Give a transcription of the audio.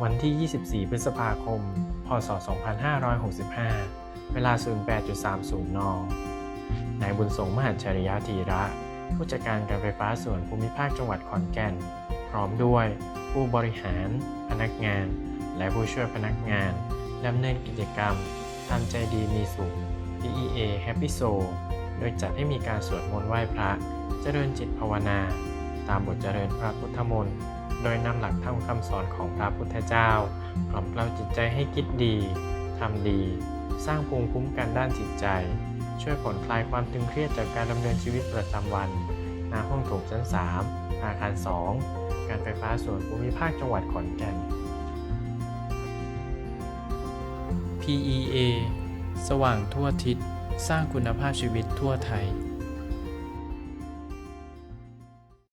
วันที่ 24 พฤษภาคม พศ 2565 เวลา 08.30 น นายบุญสงมหัจฉริยะธีระ ผู้จัดการการไฟฟ้าส่วนภูมิภาคจังหวัดขอนแก่น พร้อมด้วย ผู้บริหาร พนักงาน และผู้ช่วยพนักงานดำเนินกิจกรรมทำใจดีมีสุข PEA Happy Soul โดยจัดให้มีการสวดมนต์ไหว้พระ เจริญจิตภาวนา ตามบทเจริญพระพุทธมนต์ โดยนำหลักธรรมคำสอนของพระพุทธเจ้ากล่อมเกลาจิตใจให้คิดดีทำดี สร้างภูมิคุ้มกันด้านจิตใจ ช่วยผ่อนคลายความตึงเครียดจากการดำเนินชีวิตประจำวันณห้องโถงชั้น 3 อาคาร 2 การไฟฟ้าส่วนภูมิภาคจังหวัดขอนแก่น PEA สว่างทั่วทิศ สร้างคุณภาพชีวิตทั่วไทย